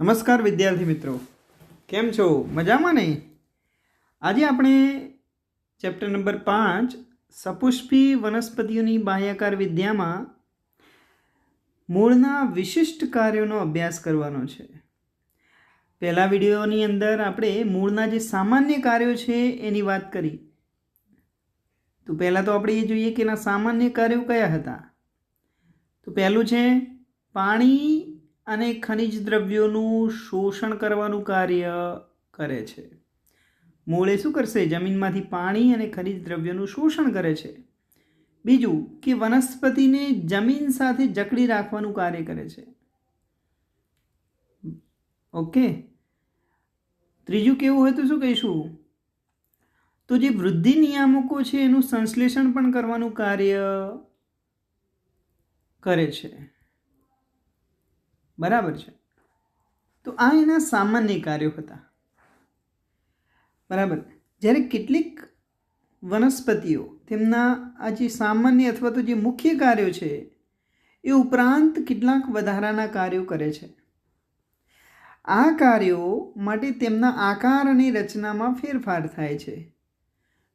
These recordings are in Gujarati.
નમસ્કાર વિદ્યાર્થી મિત્રો. કેમ છો? મજામાં ને? આજે આપણે ચેપ્ટર નંબર પાંચ સપુષ્પી વનસ્પતિઓની બાહ્યાકાર વિદ્યામાં મૂળના વિશિષ્ટ કાર્યોનો અભ્યાસ કરવાનો છે. પહેલા વિડીયોની અંદર આપણે મૂળના જે સામાન્ય કાર્યો છે એની વાત કરી. તો પહેલાં તો આપણે એ જોઈએ કે એના સામાન્ય કાર્યો કયા હતા? તો પહેલું છે પાણી અને ખનિજ દ્રવ્યોનું શોષણ કરવાનું કાર્ય કરે છે. મૂળે શું કરશે? જમીનમાંથી પાણી અને ખનિજ દ્રવ્યોનું શોષણ કરે છે. બીજું કે વનસ્પતિને જમીન સાથે જકડી રાખવાનું કાર્ય કરે છે. ઓકે. ત્રીજું કેવું હોય તો શું કહીશું? તો જે વૃદ્ધિ નિયામકો છે એનું સંશ્લેષણ પણ કરવાનું કાર્ય કરે છે. બરાબર છે. તો આ એના સામાન્ય કાર્યો હતા. બરાબર. જ્યારે કેટલીક વનસ્પતિઓ તેમના આ જે સામાન્ય અથવા તો જે મુખ્ય કાર્યો છે, એ ઉપરાંત કેટલાક વધારાના કાર્યો કરે છે. આ કાર્યો માટે તેમના આકાર અને રચનામાં ફેરફાર થાય છે.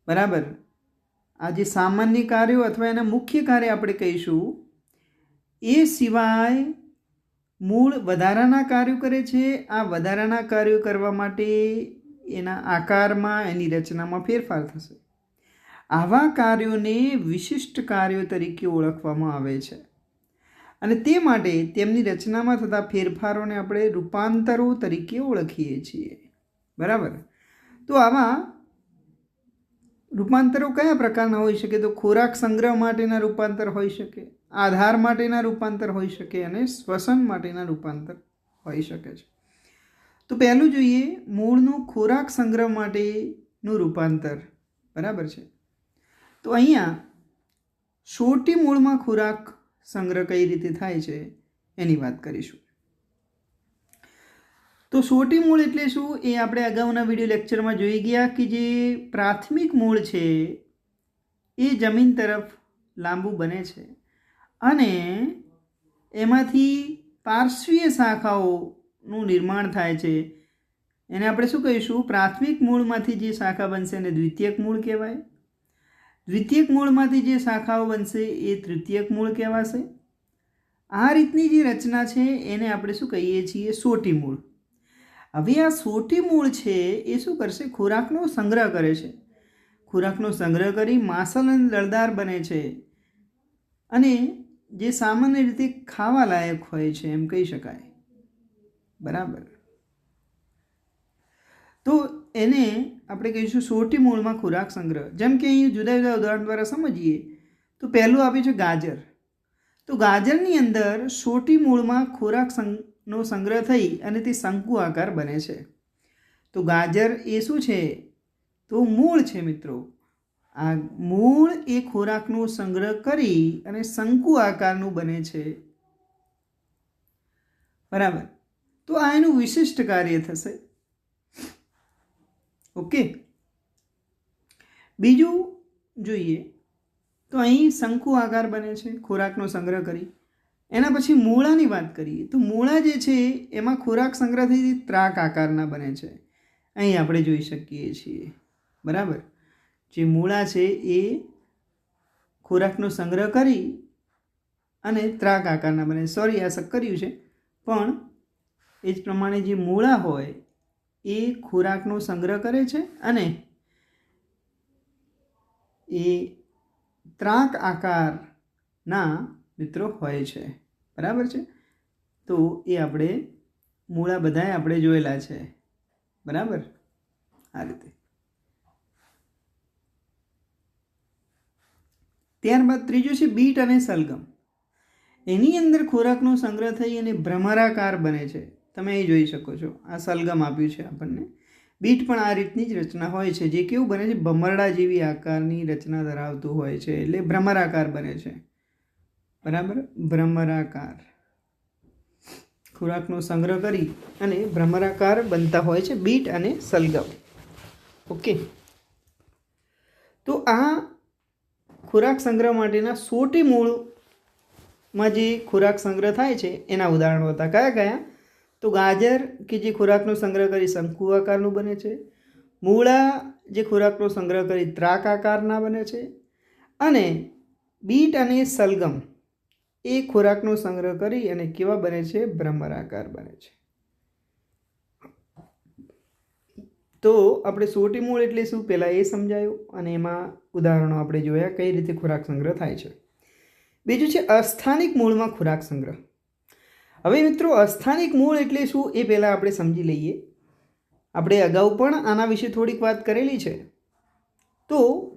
બરાબર. આ જે સામાન્ય કાર્યો અથવા એના મુખ્ય કાર્ય આપણે કહીશું, એ સિવાય મૂળ વધારાના કાર્યો કરે છે, આ વધારાના કાર્યો કરવા માટે એના આકારમાં, એની રચનામાં ફેરફાર થશે. આવા કાર્યોને વિશિષ્ટ કાર્યો તરીકે ઓળખવામાં આવે છે. અને તે માટે તેમની રચનામાં થતા ફેરફારોને આપણે રૂપાંતરો તરીકે ઓળખીએ છીએ. બરાબર? તો આવા રૂપાંતરો કયા પ્રકારના હોઈ શકે? તો ખોરાક સંગ્રહ માટેના રૂપાંતર હોઈ શકે. આધાર માટેના રૂપાંતર હોઈ શકે અને શ્વસન માટેના રૂપાંતર હોઈ શકે છે. તો પહેલું જોઈએ મૂળનું ખોરાક સંગ્રહ માટેનું રૂપાંતર. બરાબર છે? તો અહીંયા સોટી મૂળમાં ખોરાક સંગ્રહ કઈ રીતે થાય છે એની વાત કરીશું. તો સોટી મૂળ એટલે શું? એ આપણે અગાઉના વીડિયો લેક્ચરમાં જોઈ ગયા કે જે પ્રાથમિક મૂળ છે એ જમીન તરફ લાંબુ બને છે. અને એમાંથી પાર્શ્વીય શાખાઓનું નિર્માણ થાય છે. એને આપણે શું કહીશું? પ્રાથમિક મૂળમાંથી જે શાખા બનશે એને દ્વિતીયક મૂળ કહેવાય. દ્વિતીયક મૂળમાંથી જે શાખાઓ બનશે એ તૃતીયક મૂળ કહેવાશે. આ રીતની જે રચના છે એને આપણે શું કહીએ છીએ? સોટી મૂળ. હવે આ સોટી મૂળ છે એ શું કરશે? ખોરાકનો સંગ્રહ કરે છે. ખોરાકનો સંગ્રહ કરી માસલ અને દળદાર બને છે. અને જે સામાન્ય રીતે ખાવા લાયક હોય છે, એમ કહી શકાય. બરાબર. તો એને આપણે કહીશું સોટી મૂળમાં ખોરાક સંગ્રહ. જેમ કે અહીં જુદા જુદા ઉદાહરણ દ્વારા સમજીએ, તો પહેલું આપ્યું છે ગાજર. તો ગાજરની અંદર સોટી મૂળમાં ખોરાક નો સંગ્રહ થઈ અને તે શંકુ આકાર બને છે. તો ગાજર એ શું છે? તો મૂળ છે મિત્રો. આ મૂળ એ ખોરાકનો સંગ્રહ કરી અને શંકુ આકારનું બને છે. બરાબર. તો આ એનું વિશિષ્ટ કાર્ય થશે. ઓકે. બીજું જોઈએ તો અહીં શંકુ આકાર બને છે, ખોરાકનો સંગ્રહ કરી. એના પછી મૂળાની વાત કરીએ તો મૂળા જે છે એમાં ખોરાક સંગ્રહ થઈ ત્રાક આકારના બને છે. અહીં આપણે જોઈ શકીએ છીએ. બરાબર. જે મૂળા છે એ ખોરાકનો સંગ્રહ કરી અને ત્રાક આકારના બને. સોરી આ કર્યું છે. પણ એ જ પ્રમાણે જે મૂળા હોય એ ખોરાકનો સંગ્રહ કરે છે અને એ ત્રાક આકારના મિત્રો હોય છે. બરાબર છે? તો એ આપણે મૂળા બધાએ આપણે જોયેલા છે. બરાબર? આ રીતે. ત્યારબાદ ત્રીજું છે બીટ અને સલગમ. એની અંદર ખોરાકનો સંગ્રહ થઈ અને ભ્રમરાકાર બને છે. તમે એ જોઈ શકો છો. આ સલગમ આપ્યું છે આપણને. બીટ પણ આ રીતની જ રચના હોય છે, જે કેવું બને છે, ભમરડા જેવી આકારની રચના ધરાવતું હોય છે, એટલે ભ્રમરાકાર બને છે. બરાબર? ભ્રમરાકાર. ખોરાકનો સંગ્રહ કરી અને ભ્રમરાકાર બનતા હોય છે બીટ અને સલગમ. ઓકે. તો આ ખોરાક સંગ્રહ માટેના સોટી મૂળમાં જે ખોરાક સંગ્રહ થાય છે, એના ઉદાહરણો હતા. કયા કયા? તો ગાજર કે જે ખોરાકનો સંગ્રહ કરી શંકુ આકારનું બને છે, મૂળા જે ખોરાકનો સંગ્રહ કરી ત્રાક આકારના બને છે, અને બીટ અને સલગમ એ ખોરાકનો સંગ્રહ કરી અને કેવા બને છે? ભ્રમરાકાર બને છે. તો આપણે સોટી મૂળ એટલે શું? પહેલાં એ સમજાયું અને એમાં ઉદાહરણો આપણે જોયા કઈ રીતે ખોરાક સંગ્રહ થાય છે. બીજું છે અસ્થાનિક મૂળમાં ખોરાક સંગ્રહ. હવે મિત્રો, અસ્થાનિક મૂળ એટલે શું એ પહેલાં આપણે સમજી લઈએ. આપણે અગાઉ પણ આના વિશે થોડીક વાત કરેલી છે. તો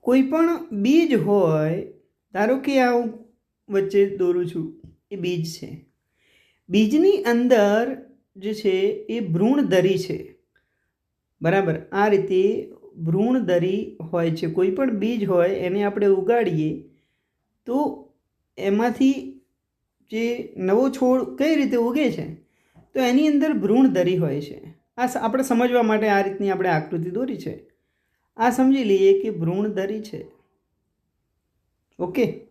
કોઈ પણ બીજ હોય, ધારો કે આ હું વચ્ચે દોરું છું, એ બીજ છે. બીજની અંદર જે છે એ ભ્રૂણધરી છે. બરાબર? આ રીતે ભ્રૂણધરી હોય છે, કોઈ પણ બીજ હોય એને આપણે ઉગાડીએ, તો એમાંથી જે નવો છોડ કઈ રીતે ઉગે છે, તો એની અંદર ભ્રૂણધરી હોય છે. આ આપણે સમજવા માટે આ રીતની આપણે આકૃતિ દોરી છે. આ સમજી લઈએ કે ભ્રૂણધરી છે. ઓકે?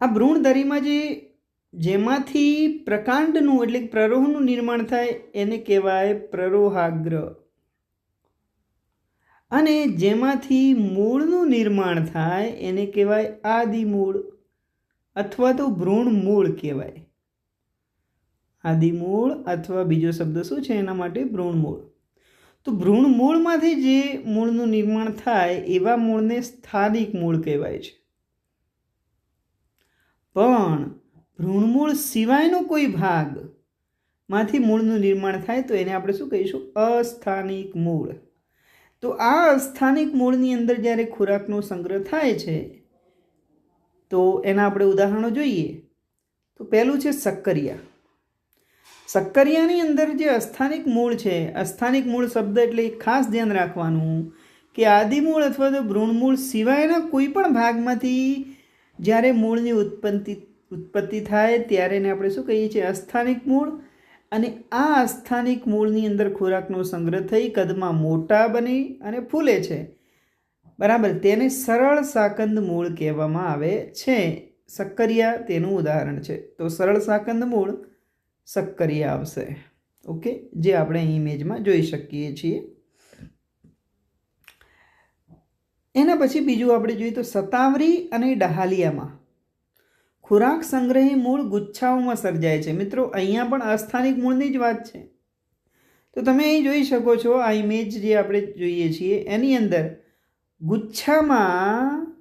આ ભ્રૂણધરીમાં જે જેમાંથી પ્રકાંડનું એટલે પ્રરોહનું નિર્માણ થાય એને કહેવાય પ્રરોહાગ્ર. અને જેમાંથી મૂળનું નિર્માણ થાય એને કહેવાય આદિમૂળ અથવા તો ભ્રૂણ મૂળ કહેવાય. આદિમૂળ અથવા બીજો શબ્દ શું છે એના માટે? ભ્રૂણ મૂળ તો ભ્રૂણ મૂળમાંથી જે મૂળનું નિર્માણ થાય એવા મૂળને સ્થાનિક મૂળ કહેવાય છે. પણ ભ્રૂણમૂળ સિવાયનો કોઈ ભાગમાંથી મૂળનું નિર્માણ થાય તો એને આપણે શું કહીશું? અસ્થાનિક મૂળ. તો આ અસ્થાનિક મૂળની અંદર જ્યારે ખોરાકનો સંગ્રહ થાય છે, તો એના આપણે ઉદાહરણો જોઈએ. તો પહેલું છે સક્કરિયા સક્કરિયાની અંદર જે અસ્થાનિક મૂળ છે, અસ્થાનિક મૂળ શબ્દ એટલે ખાસ ધ્યાન રાખવાનું કે આદિમૂળ અથવા તો ભ્રૂણમૂળ સિવાયના કોઈ પણ ભાગમાંથી જ્યારે મૂળની ઉત્પત્તિ ઉત્પત્તિ થાય ત્યારે એને આપણે શું કહીએ છીએ? અસ્થાનિક મૂળ. અને આ અસ્થાનિક મૂળની અંદર ખોરાકનો સંગ્રહ થઈ કદમાં મોટા બની અને ફૂલે છે. બરાબર, તેને સરળ સાકંદ મૂળ કહેવામાં આવે છે. સક્કરિયા તેનું ઉદાહરણ છે. તો સરળ સાકંદ મૂળ સક્કરિયા આવશે. ઓકે? જે આપણે ઇમેજમાં જોઈ શકીએ છીએ. એના પછી બીજું આપણે જોઈએ તો સતાવરી અને ડહાલિયામાં. ખોરાક સંગ્રહી મૂળ ગુચ્છાઓમાં સર્જાય છે. મિત્રો, અહીંયા પણ અસ્થાનિક મૂળની જ વાત છે. તો તમે અહીં જોઈ શકો છો આ ઇમેજ જે આપણે જોઈએ છીએ. એની અંદર ગુચ્છામાં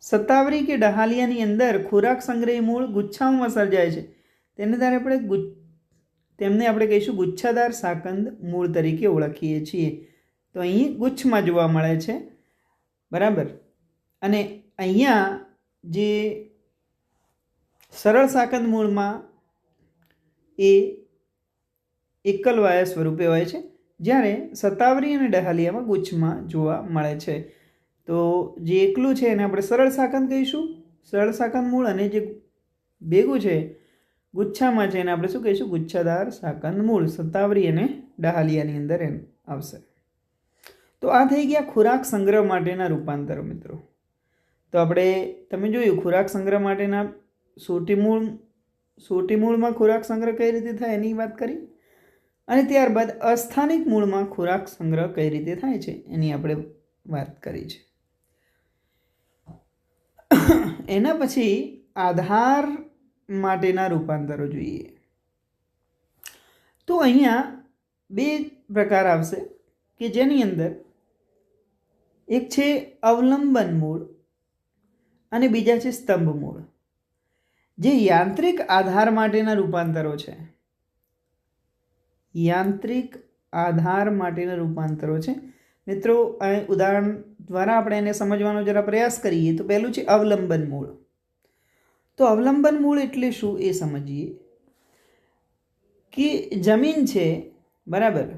સત્તાવરી કે ડહાલિયાની અંદર ખોરાક સંગ્રહી મૂળ ગુચ્છાઓમાં સર્જાય છે. તેને ત્યારે આપણે ગુ તેમને આપણે કહીશું ગુચ્છાદાર સાકંદ મૂળ તરીકે ઓળખીએ છીએ. તો અહીં ગુચ્છમાં જોવા મળે છે. બરાબર? અને અહીંયા જે સરળ સાકંદ મૂળમાં એ એકલવાયા સ્વરૂપે હોય છે, જ્યારે સતાવરી અને ડહાલિયામાં ગુચ્છમાં જોવા મળે છે. તો જે એકલું છે એને આપણે સરળ સાકંદ કહીશું? સરળ સાકંદ મૂળ અને જે ભેગું છે, ગુચ્છામાં છે એને આપણે શું કહીશું? ગુચ્છાદાર સાકંદ મૂળ. સત્તાવરી અને ડહાલિયાની અંદર આવશે. તો આ થઈ ગયા ખોરાક સંગ્રહ માટેના રૂપાંતરો મિત્રો. તો આપણે, તમે જોયું, ખોરાક સંગ્રહ માટેના સોટી મૂળ, સોટી મૂળમાં ખોરાક સંગ્રહ કઈ રીતે થાય એની વાત કરી? અને ત્યારબાદ અસ્થાનિક મૂળમાં ખોરાક સંગ્રહ કઈ રીતે થાય છે એની આપણે વાત કરી છે. એના પછી આધાર માટેના રૂપાંતરો જોઈએ. તો અહીંયા બે પ્રકાર આવશે કે જેની અંદર એક છે અવલંબન મૂળ અને બીજા છે સ્તંભ મૂળ, જે યાંત્રિક આધાર માટેના રૂપાંતરો છે. યાંત્રિક આધાર માટેના રૂપાંતરો છે. મિત્રો ઉદાહરણ દ્વારા આપણે એને સમજવાનો જરા પ્રયાસ કરીએ તો પહેલું છે અવલંબન મૂળ. તો અવલંબન મૂળ એટલે શું એ સમજીએ કે જમીન છે, બરાબર,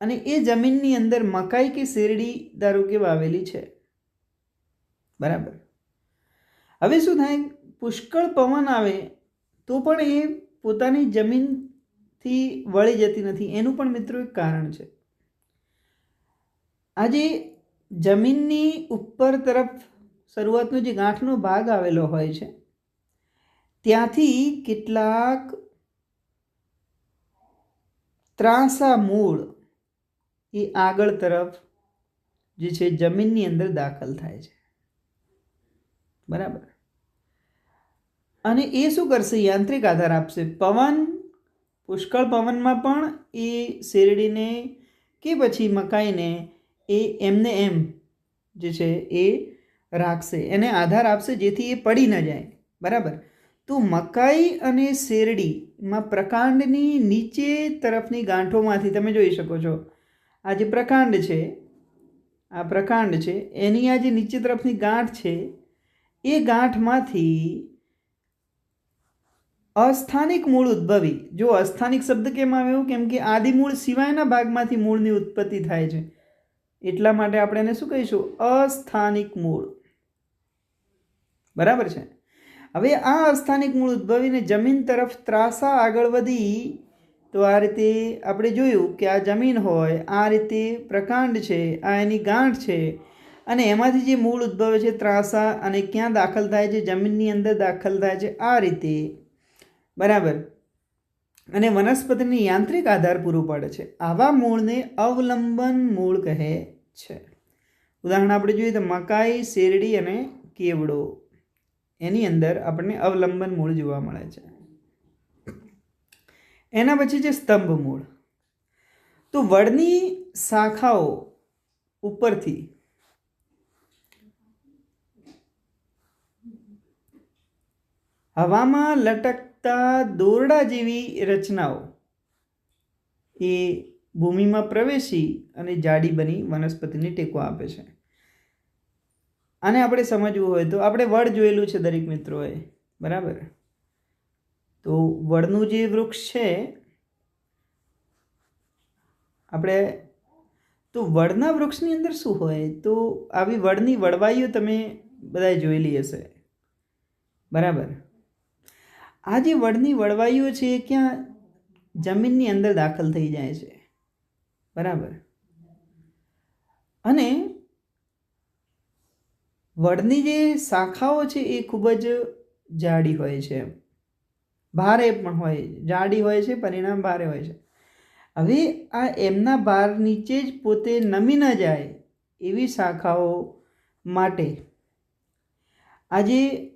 અને એ જમીનની અંદર મકાઈ કે શેરડી ધારો કે વાવેલી છે, બરાબર. હવે શું થાય? પુષ્કળ પવન આવે તો પણ એ પોતાની જમીનથી વળી જતી નથી. એનું પણ મિત્રો એક કારણ છે. આજે જમીનની ઉપર તરફ શરૂઆતનો જે ગાંઠનો ભાગ આવેલો હોય છે, ત્યાંથી કેટલાક ત્રાંસા મૂળ એ આગળ તરફ જે છે જમીનની અંદર દાખલ થાય છે. બરાબર? અને એ શું કરશે? યાંત્રિક આધાર આપશે. પવન, પુષ્કળ પવનમાં પણ એ શેરડીને કે પછી મકાઈને એ એમને એમ જે છે એ રાખશે. એને આધાર આપશે જેથી એ પડી ન જાય. બરાબર? તો મકાઈ અને શેરડીમાં પ્રકાંડની નીચે તરફની ગાંઠોમાંથી તમે જોઈ શકો છો. આ જે પ્રકાંડ છે, આ પ્રકાંડ છે, એની આ જે નીચે તરફની ગાંઠ છે, એ ગાંઠમાંથી અસ્થાનિક મૂળ ઉદ્ભવી. જો અસ્થાનિક શબ્દ કેમ આવ્યો કેમ કે આદિમૂળ સિવાયના ભાગમાંથી મૂળની ઉત્પત્તિ થાય છે. એટલા માટે આપણે એને શું કહીશું? અસ્થાનિક મૂળ. બરાબર છે? હવે આ અસ્થાનિક મૂળ ઉદ્ભવીને જમીન તરફ ત્રાસા આગળ વધી, તો આ રીતે આપણે જોયું કે આ જમીન હોય, આ રીતે પ્રકાંડ છે, આ એની ગાંઠ છે, અને એમાંથી જે મૂળ ઉદ્ભવે છે ત્રાસા અને ક્યાં દાખલ થાય છે? જમીનની અંદર દાખલ થાય છે. આ રીતે બરાબર. અને વનસ્પતિને યાંત્રિક આધાર પૂરો પાડે છે. આવા મૂળને અવલંબન મૂળ કહે છે. ઉદાહરણ આપણે જોઈએ તો મકાઈ, શેરડી અને કેવડો. એની અંદર આપણને અવલંબન મૂળ જોવા મળે છે. એના પછી છે સ્તંભ મૂળ. તો વડની શાખાઓ ઉપરથી હવામાં લટકતા દોરડા જેવી રચનાઓ. એ ભૂમિમાં પ્રવેશી અને જાડી બની વનસ્પતિને ટેકો આપે છે. આને આપણે સમજવું હોય તો આપણે વડ જોયેલું છે દરેક મિત્રોએ, બરાબર? તો વડનું જે વૃક્ષ છે, આપણે, તો વડના વૃક્ષની અંદર શું હોય? તો આવી વડની વડવાઈઓ તમે બધાએ જોયેલી હશે. બરાબર? આ જે વડની વડવાઈઓ છે એ ક્યાં જમીનની અંદર દાખલ થઈ જાય છે? બરાબર. અને વડની જે શાખાઓ છે એ ખૂબ જ જાડી હોય છે. ભારે પણ હોય, જાડી હોય છે, પરિણામ ભારે હોય છે. હવે આ એમના ભાર નીચે જ પોતે નમી ન જાય એવી શાખાઓ માટે આ જે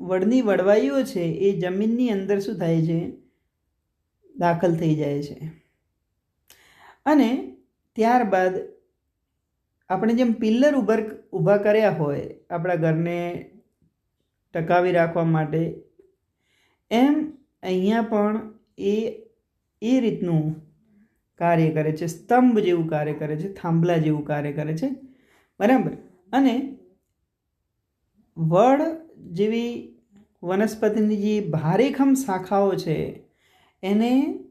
વડની વડવાઈઓ છે એ જમીનની અંદર શું થાય છે? દાખલ થઈ જાય છે. અને ત્યારબાદ આપણે જેમ પિલ્લર ઉભર ઊભા કર્યા હોય આપણા ઘરને ટકાવી રાખવા માટે, એમ અહીંયા પણ એ એ રીતનું કાર્ય કરે છે. સ્તંભ જેવું કાર્ય કરે છે, થાંભલા જેવું કાર્ય કરે છે. બરાબર. અને વડ જેવી વનસ્પતિની જે ભારેખમ શાખાઓ છે, એને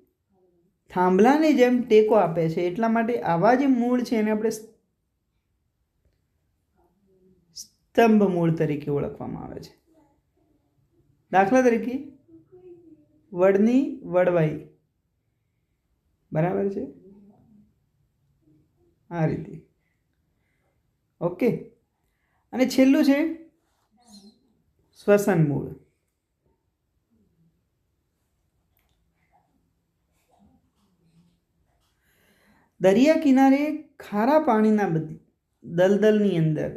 થાંભલાની જેમ ટેકો આપે છે. એટલા માટે આવા જે મૂળ છે, એને આપણે સ્તંભ મૂળ તરીકે ઓળખવામાં આવે છે. દાખલા તરીકે, વડની વડવાઈ. બરાબર છે? આ રીતે. ઓકે. અને છેલ્લું છે શ્વસન મૂળ દરિયા કિનારે ખારા પાણીના દલદલની અંદર,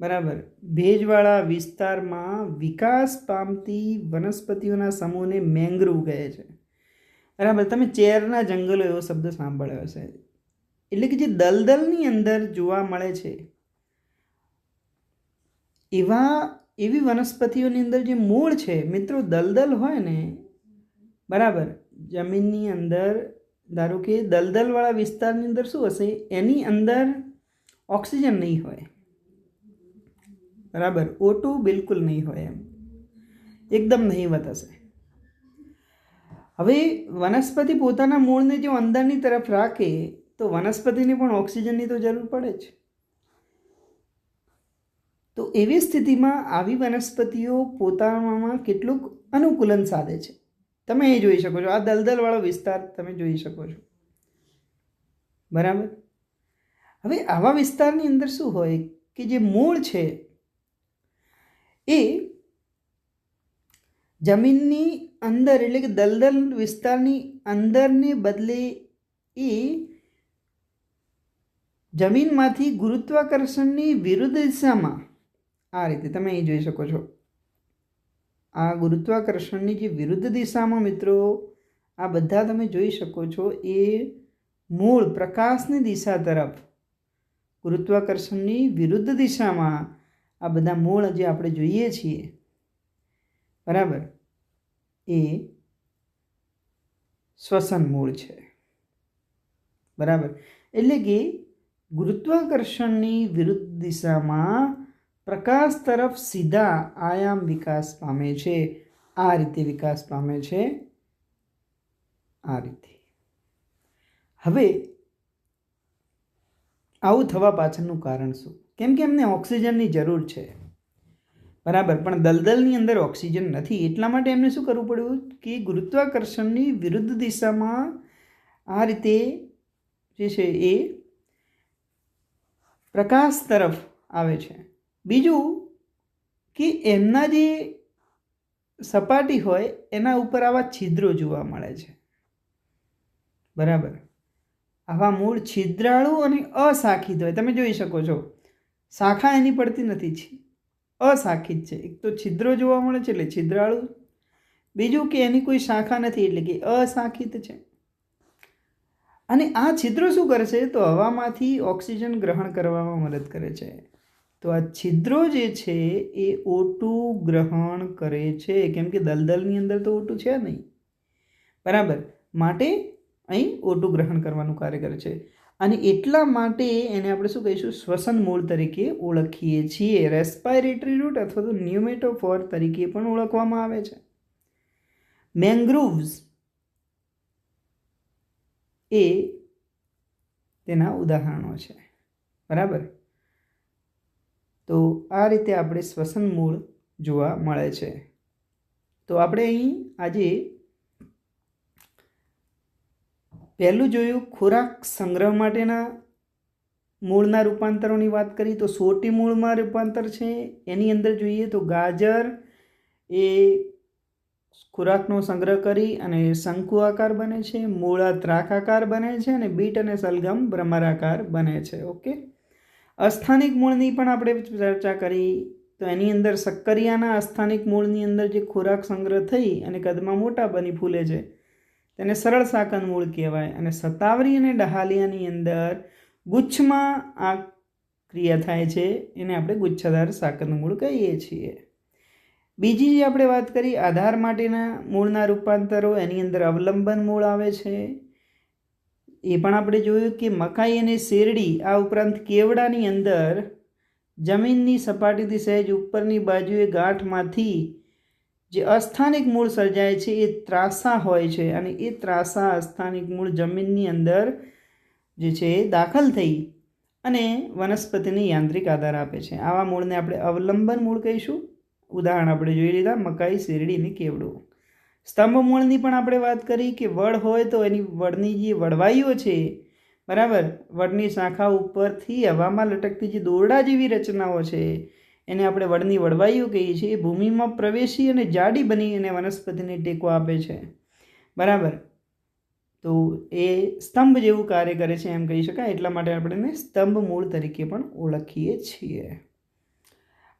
બરાબર, ભેજવાળા વિસ્તારમાં વિકાસ પામતી વનસ્પતિઓના સમૂહને મેંગ્રુવ કહે છે. બરાબર, તમે ચેરના જંગલો એવો શબ્દ સાંભળ્યો હશે. એટલે કે જે દલદલની અંદર જોવા મળે છે, એવા એવી વનસ્પતિઓની અંદર જે મૂળ છે, મિત્રો, દલદલ હોય ને, બરાબર, જમીનની અંદર, ધારો કે દલદલવાળા વિસ્તારની અંદર શું હશે? એની અંદર ઓક્સિજન નહીં હોય. બરાબર ઓટો બિલકુલ નહીં હોય એમ. એકદમ નહીવત હશે. હવે વનસ્પતિ પોતાના મૂળને જો અંદરની તરફ રાખે, તો વનસ્પતિને પણ ઓક્સિજનની તો જરૂર પડે જ. તો એવી સ્થિતિમાં આવી વનસ્પતિઓ પોતાનામાં કેટલુંક અનુકૂલન સાધે છે. તમે એ જોઈ શકો છો, આ દલદલવાળો વિસ્તાર તમે જોઈ શકો છો. બરાબર? હવે આવા વિસ્તારની અંદર શું હોય કે જે મૂળ છે, એ જમીનની અંદર એટલે કે દલદલ વિસ્તારની અંદરને બદલે એ જમીનમાંથી ગુરુત્વાકર્ષણની વિરુદ્ધ દિશામાં આ રીતે તમે અહીં જોઈ શકો છો. આ ગુરુત્વાકર્ષણની જે વિરુદ્ધ દિશામાં મિત્રો, આ બધા તમે જોઈ શકો છો, એ મૂળ પ્રકાશની દિશા તરફ ગુરુત્વાકર્ષણની વિરુદ્ધ દિશામાં આ બધા મૂળ જે આપણે જોઈએ છીએ. બરાબર? એ શ્વસન મૂળ છે. બરાબર? એટલે કે ગુરુત્વાકર્ષણની વિરુદ્ધ દિશામાં પ્રકાશ તરફ સીધા આયામ વિકાસ પામે છે. આ રીતે વિકાસ પામે છે. આ રીતે. હવે આવું થવા પાછળનું કારણ શું? કેમ કે એમને ઓક્સિજનની જરૂર છે. બરાબર, પણ દલદલની અંદર ઓક્સિજન નથી, એટલા માટે એમને શું કરવું પડ્યું? કે ગુરુત્વાકર્ષણની વિરુદ્ધ દિશામાં આ રીતે જે છે એ પ્રકાશ તરફ આવે છે. બીજું કે એમના જે સપાટી હોય, એના ઉપર આવા છિદ્રો જોવા મળે છે. બરાબર? આવા મૂળ છિદ્રાળુ અને અશાખિત હોય. તમે જોઈ શકો છો. શાખા એની પડતી નથી અશાખિત છે. એક તો છિદ્રો જોવા મળે છે એટલે છિદ્રાળુ. બીજું કે એની કોઈ શાખા નથી એટલે કે અશાખિત છે. અને આ છિદ્રો શું કરે છે તો હવામાંથી ઓક્સિજન ગ્રહણ કરવામાં મદદ કરે છે. તો આ છિદ્રો જે છે એ ઓટું ગ્રહણ કરે છે. કેમ કે દલદલની અંદર તો ઓટું છે નહીં. બરાબર. માટે અહીં ઓટું ગ્રહણ કરવાનું કાર્ય કરે છે. અને એટલા માટે એને આપણે શું કહીશું? શ્વસન મૂળ તરીકે ઓળખીએ છીએ. રેસ્પાયરેટરી રૂટ અથવા તો ન્યુમેટોફોર તરીકે પણ ઓળખવામાં આવે છે. મેંગ્રુવ્સ એ તેના ઉદાહરણો છે. બરાબર? તો આ રીતે આપણે શ્વસન મૂળ જોવા મળે છે. તો આપણે અહીં આજે પહેલું જોયું, ખોરાક સંગ્રહ માટેના મૂળના રૂપાંતરોની વાત કરી, તો સોટી મૂળમાં રૂપાંતર છે. એની અંદર જોઈએ તો ગાજર એ ખોરાકનો સંગ્રહ કરી અને શંકુ આકાર બને છે, મૂળા ત્રાક આકાર બને છે અને બીટ અને સલગમ ભ્રમરાકાર બને છે. ઓકે? અસ્થાનિક મૂળની પણ આપણે ચર્ચા કરી. તો એની અંદર સક્કરિયાના અસ્થાનિક મૂળની અંદર જે ખોરાક સંગ્રહ થઈ અને કદમાં મોટા બની ફૂલે છે, તેને સરળ સાકન મૂળ કહેવાય. અને સતાવરી અને ડહાલિયાની અંદર ગુચ્છમાં આ ક્રિયા થાય છે, એને આપણે ગુચ્છાધાર સાકન મૂળ કહીએ છીએ. બીજી જે આપણે વાત કરી, આધાર માટેના મૂળના રૂપાંતરો, એની અંદર અવલંબન મૂળ આવે છે. એ પણ આપણે જોયું કે મકાઈ અને શેરડી આ ઉપરાંત કેવડાની અંદર જમીનની સપાટીથી સહેજ ઉપરની બાજુએ ગાંઠમાંથી જે અસ્થાનિક મૂળ સર્જાય છે એ ત્રાસા હોય છે અને એ ત્રાસા અસ્થાનિક મૂળ જમીનની અંદર જે છે દાખલ થઈ અને વનસ્પતિને યાંત્રિક આધાર આપે છે. આવા મૂળને આપણે અવલંબન મૂળ કહીશું. ઉદાહરણ આપણે જોઈ લીધા, મકાઈ, શેરડી અને કેવડું. સ્તંભ મૂળની પણ આપણે વાત કરી કે વડ હોય તો એની વડની જે વડવાઈઓ છે, બરાબર? વડની શાખા ઉપરથી હવામાં લટકતી જે દોરડા જેવી રચનાઓ છે, એને આપણે વડની વડવાઈઓ કહીએ છીએ. એ ભૂમિમાં પ્રવેશી અને જાડી બની અને વનસ્પતિને ટેકો આપે છે. બરાબર? તો એ સ્તંભ જેવું કાર્ય કરે છે એમ કહી શકાય. એટલા માટે આપણે એને સ્તંભ મૂળ તરીકે પણ ઓળખીએ છીએ.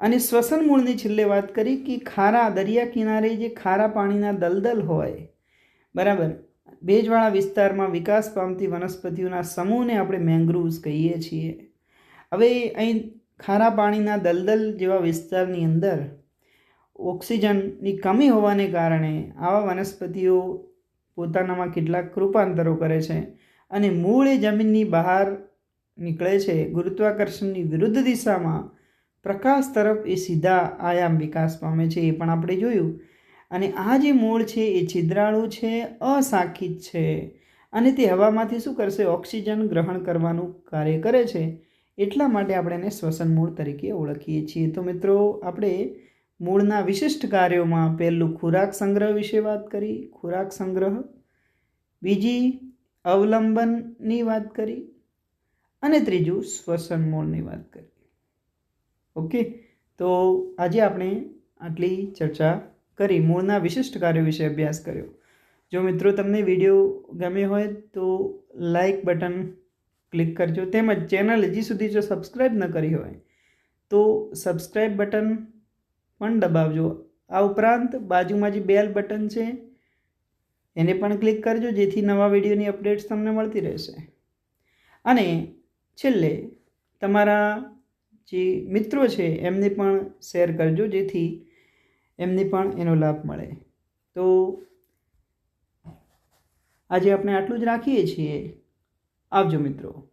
અને શ્વસન મૂળની છેલ્લે વાત કરી કે ખારા દરિયા કિનારે જે ખારા પાણીના દલદલ હોય, બરાબર? ભેજવાળા વિસ્તારમાં વિકાસ પામતી વનસ્પતિઓના સમૂહને આપણે મેંગ્રુવ્સ કહીએ છીએ. હવે અહીં ખારા પાણીના દલદલ જેવા વિસ્તારની અંદર ઓક્સિજનની કમી હોવાને કારણે આવા વનસ્પતિઓ પોતાનામાં કેટલાક રૂપાંતરો કરે છે અને મૂળ એ જમીનની બહાર નીકળે છે, ગુરુત્વાકર્ષણની વિરુદ્ધ દિશામાં પ્રકાશ તરફ એ સીધા આયામ વિકાસ પામે છે એ પણ આપણે જોયું. અને આ જે મૂળ છે એ છિદ્રાળુ છે, અશાખિત છે. અને તે હવામાંથી શું કરશે? ઓક્સિજન ગ્રહણ કરવાનું કાર્ય કરે છે. એટલા માટે આપણે એને શ્વસન મૂળ તરીકે ઓળખીએ છીએ. તો મિત્રો, આપણે મૂળના વિશિષ્ટ કાર્યોમાં પહેલું ખોરાક સંગ્રહ વિશે વાત કરી, ખોરાક સંગ્રહ. બીજી, અવલંબનની વાત કરી. અને ત્રીજું, શ્વસન મૂળની વાત કરી. ઓકે? તો આજે આપણે આટલી ચર્ચા કરી, મૂળના વિશિષ્ટ કાર્યો વિશે અભ્યાસ કર્યો. જો મિત્રો તમને વીડિયો ગમ્યો હોય તો લાઈક બટન ક્લિક કરજો. તેમજ ચેનલ હજી સુધી જો સબસ્ક્રાઈબ ન કરી હોય તો સબસ્ક્રાઈબ બટન પણ દબાવજો. આ ઉપરાંત બાજુમાં જે બેલ બટન છે, એને પણ ક્લિક કરજો, જેથી નવા વિડીયોની અપડેટ્સ તમને મળતી રહેશે. અને છેલ્લે તમારા જે મિત્રો છે, એમને પણ શેર કરજો જેથી એમને પણ એનો લાભ મળે. તો આજે આપણે આટલું જ રાખીએ છીએ. આવજો મિત્રો.